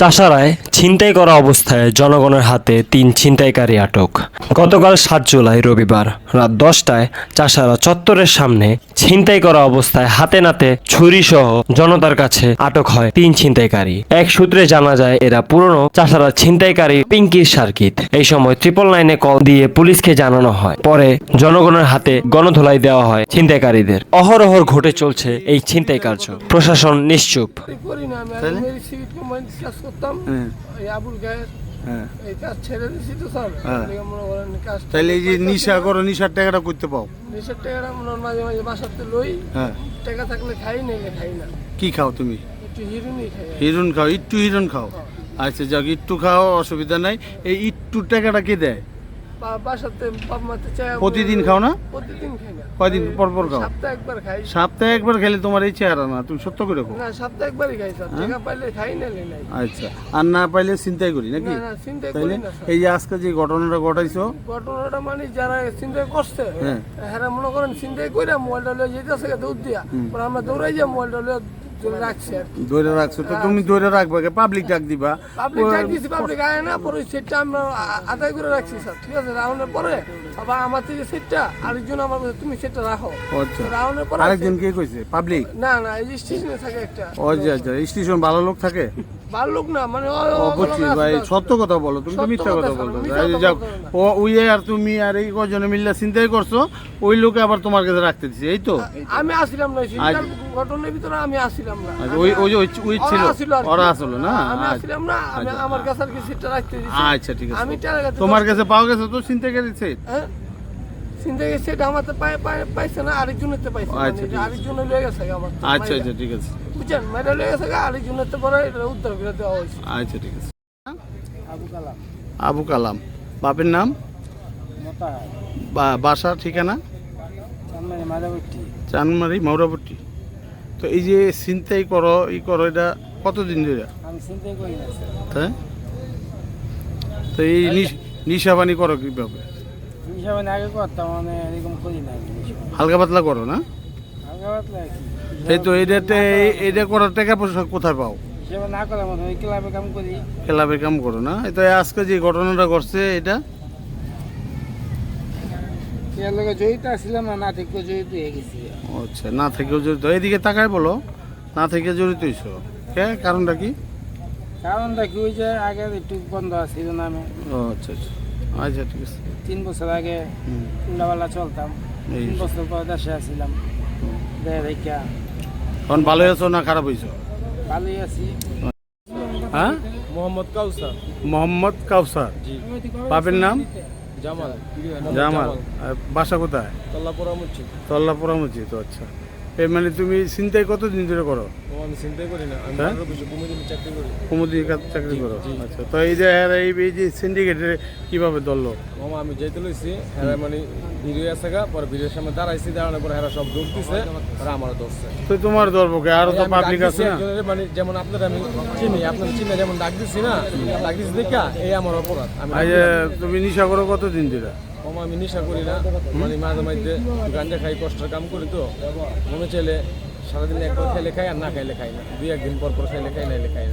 চাষারায় ছিনতাই করা অবস্থায় জনগণের হাতে তিন ছিনতাইকারী আটক। গতকাল সাত জুলাই রবিবার রাত দশটায় চাষারা চত্বরের সামনে ছিনতাই করা অবস্থায় হাতে নাতে ছুরি সহ জনতার কাছে আটক হয় তিন ছিনতাইকারী। এক সূত্রে জানা যায়, এরা পুরনো চাষারা ছিনতাইকারী পিঙ্কির সার্কিট। এই সময় ট্রিপল নাইনে কল দিয়ে পুলিশকে জানানো হয়। পরে জনগণের হাতে গণধোলাই দেওয়া হয় ছিনতাইকারীদের। অহরহর ঘটে চলছে এই ছিনতাই কার্য। প্রশাসন নিশ্চুপ। করতাম হ্যাঁ। এই আবুল হ্যাঁ। এই কাজ ছেড়ে দিয়েছি তো স্যার। হ্যাঁ। মনে করেন কাজ তাহলে এই যে নিশা করো নিশার টাকাটা করতে পাও। নেশার টাকাটা মনে মাঝে মাঝে বাসাতে লই হ্যাঁ। টাকা থাকলে খাই নাইলে খাই না। কি খাও তুমি? একটু হিরুনি খাই। হিরুন খাও একটু হিরুন খাও। আচ্ছা যাক একটু খাও অসুবিধা নাই। এই একটু টাকাটা কে দেয়? বাসাতে বাপ মাতে চাই প্রতিদিন খাও না? প্রতিদিন খাই। কয়দিন পর পর খাও? সপ্তাহে একবার খাই। সপ্তাহে একবার খেলে তোমার এই চেহারা না তুমি সত্য করে খাও না সপ্তাহে একবারই খাই স্যার টাকা পাইলে খাই না নাই আচ্ছা আর না পাইলে চিন্তাই করি নাকি? না না চিন্তা তাইলে করি না এই যে আজকে যে ঘটনাটা ঘটাইছো? ঘটনাটা মানে যারা চিন্তা করছে হ্যাঁ। মনে করেন চিন্তাই কইরা মোবাইলটা লয়ে যেতেছে দৌড় দিয়া। পর আমরা দৌড়াই যাই মোবাইলটা লয়ে ধরে রাখছো তো তুমি ধরে রাখবে পাবলিক ডাক দিবা। পাবলিক ডাক দিছি পাবলিক আয় না পরে ওই সিটটা আমরা আদায় করে রাখছি স্যার ঠিক আছে? রাউন্ডের পরে আবার আমার থেকে সিটটা আরেকজন আমার বলছে, তুমি সিটটা রাখো। আচ্ছা। রাউন্ডের পরে আরেকজন কে কইছে? পাবলিক না না এই স্টেশনে থাকে একটা। আচ্ছা আচ্ছা। স্টেশন ভালো লোক থাকে? ভালো লোক না মানে আছে ভাই সত্য কথা বলো তুমি তো মিথ্যা কথা কথা যাও ও উইয়ে আর তুমি আর এই কজনে মিল্লা চিন্তাই করছ ওই লোকে আবার তোমার কাছে রাখতে দিছে এই তো? আমি আসিলাম না ঘটনার ভিতরে আমি আসিলাম। না আচ্ছা, ওই ওই যে ওই ওই ছিল। ওরা আসিল না? আমি আচ্ছা, না আমি আমার কাছে আর কি সিটটা রাখতে দিছি। আচ্ছা ঠিক আছে। আমি তোমার কাছে পাওয়া গেছে তো চিন্তা করেছে হ্যাঁ। চিন্তা গেছে সেটা আমার তো পাই- পাই- পাইছে না আরেকজনের তো পাইছে মানে আচ্ছা, লয়ে গেছে আমার। আচ্ছা আচ্ছা ঠিক আছে। বুঝছেন? লয়ে গেছে গা, আরেকজনের তো পরে এটা উদ্ধার করে দেওয়া হয়েছে। আচ্ছা ঠিক আছে। আবু কালাম। আবু কালাম। বাপের নাম? বাসা ঠিকানা? চানমারি মৌরাপট্টি তো এই যে চিন্তাই করো ই করো এটা কতদিন ধরে? করি তাই? তো এই নিশ- নিশাবানি করো কীভাবে? করি হালকা পাতলা করো না? হালকা পাতলা এই তো এটাতে এটা করার টাকা পয়সা কোথায় পাও? ক্লাবে কাম করি। ক্লাবে কাম করো না? এই তো আজকে যে ঘটনাটা ঘটছে এটা? এর লগে জড়িত আসছিলাম না না ঠিক করে জড়িত হয়ে গেছি। আচ্ছা না থেকেও জড়িত এদিকে তাকায় বলো না থেকে জড়িত হইছো। কে? কারণটা কি? কারণটা কি ওই যে আগে একটু বন্ধ আছিল না আমি ও আচ্ছা আচ্ছা। আচ্ছা ঠিক আছে। তিন বছর আগে উল্লাপাল্লা চলতাম। তিন বছর পর দেশে আসছিলাম দেয় দেখা এখন ভালো আছো না খারাপ হইছো? ভালোই আছি। হ্যাঁ? মোহাম্মদ কাউসার। মোহাম্মদ কাউসার। বাপের নাম? জামাল। জামাল। আর বাসা কোথায়? তল্লাপুরা মসজিদ। তল্লাপুরা মসজিদ তো আচ্ছা। মানে তুমি চিন্তায় কতদিন ধরে করো? ও আমি চিন্তাই করি না। আমি হ্যাঁ? চাকরি করি। কুমুদির কাছে চাকরি করো? আচ্ছা তো এই যে এরা এই এই যে সিন্ডিকেটে কীভাবে ধরলো? মামা আমি যাইতে লইছি হেরা মানে ভিডিও আছে গা পরে ভিডিওর সামনে দাঁড়াইছি দাঁড়ানোর পরে হেরা সব দৌড় দিছে আর আমার ধরছে। তো তোমার ধরবো কে? আরও তো আমি পাবলিক আছে না? একজনের, মানে যেমন আপনার আমি চিনি আপনার চিনে যেমন ডাক দিছি না ডাক দিছি দেখা এই আমার অপরাধ। আমি এই যে তুমি নিশা করো কতদিন ধরে? মামা আমি নেশা করি না। মানে মাঝে মাঝে গাঞ্জা খাই, কষ্টের কাম করি তো। মনে চাইলে সারাদিন একবার খাইলে খাই আর না খাইলে খাই না। দুই একদিন পর পর খাইলে খাই, নাইলে খাই না।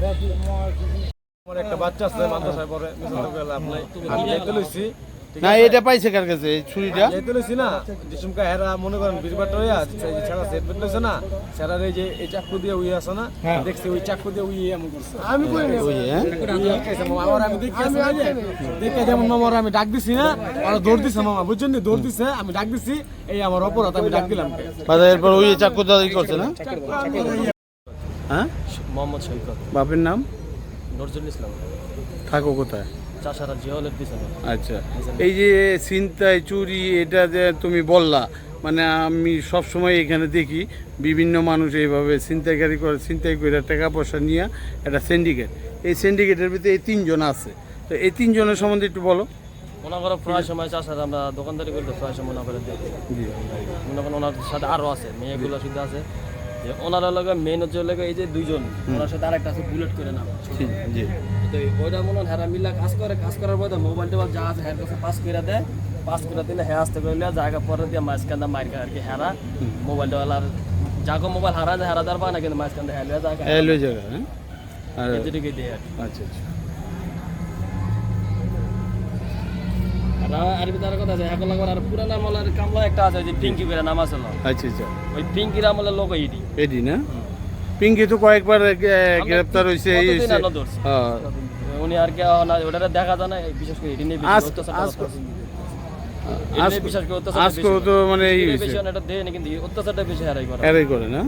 আমার একটা বাচ্চা আছে মাদ্রাসায় পরে গেলে আপনার আমি লইছি। না এটা পাইছে কার কাছে? এই ছুরিটা? লইছি না। ডিসুমকা হেরা মনে করেন বীরবাট হইয়া ছাড়া সেট বেট লইছে না এই যে এই চাকু দিয়ে উই আছে না দেখছি ওই চাকু দিয়ে উই এমন করছে। আমি করি না ওই হ্যাঁ। আবার আমি দেখে না দেখে যেমন মামার আমি ডাক দিছি না আর দৌড় দিছে মামা বুঝছেন নি? দৌড় দিছে আমি ডাক দিছি এই আমার অপরাধ আমি ডাক দিলাম। এরপর ওই চাকু দাদি করছে না? হ্যাঁ? মোহাম্মদ সৈকত বাপের নাম? নজরুল ইসলাম। থাকো কোথায়? চাষারা জিওলের পিছনে। আচ্ছা। এই যে ছিনতাই চুরি এটা যে তুমি বললা মানে আমি সব সময় এখানে দেখি বিভিন্ন মানুষ এইভাবে ছিনতাইকারী করে ছিনতাই করে টাকা পয়সা নিয়ে একটা সিন্ডিকেট এই সিন্ডিকেটের ভিতরে এই তিনজন আছে। তো এই তিনজনের সম্বন্ধে একটু বলো। মনে করো প্রায় সময় চাষারা আমরা দোকানদারি করতে প্রায় সময় মনে করে দেখি। মনে করেন ওনার সাথে আরও আছে মেয়েগুলো শুধু আছে। যে ওনারা লগে মেন হচ্ছে লগে এই যে দুইজন। ওনার সাথে আরেকটা আছে বুলেট করে নাম। জি, তো ওইটা মনে হয় মিলা কাজ করে কাজ করার পরে মোবাইল টোবাইল যা আছে হ্যার কাছে পাস করে দেয়। পাস করে দিলে হ্যাঁ আসতে করলে জায়গা পরে দিয়ে মাঝখান মার আর কি হেরা। মোবাইল টোবাইল আর যাকে মোবাইল হারা যায় হারা দাঁড় পায় না কিন্তু মাঝখান হ্যাঁ লইয়া জায়গা জায়গা হ্যাঁ? আর- এদিকে দেয়। আচ্ছা আচ্ছা। আর আর কথা আছে। এখন লাগবার আর পুরান আমলের কামলা একটা আছে যে পিঙ্কি করে নাম আছে না? আচ্ছা আচ্ছা। ওই পিঙ্কির আমলের লোক এটি। এডি না? পিঙ্কি তো কয়েকবার এ, হয়েছে এই হয়েছে। আলো ধরছে? হ্যাঁ। উনি আর কে ওটা দেখা যায় না বিশেষ করে নিয়ে তো মানে এই হয়েছে। এটা দেয় না কিন্তু অত্যাচারটা বেশি হারাই করে। করে না?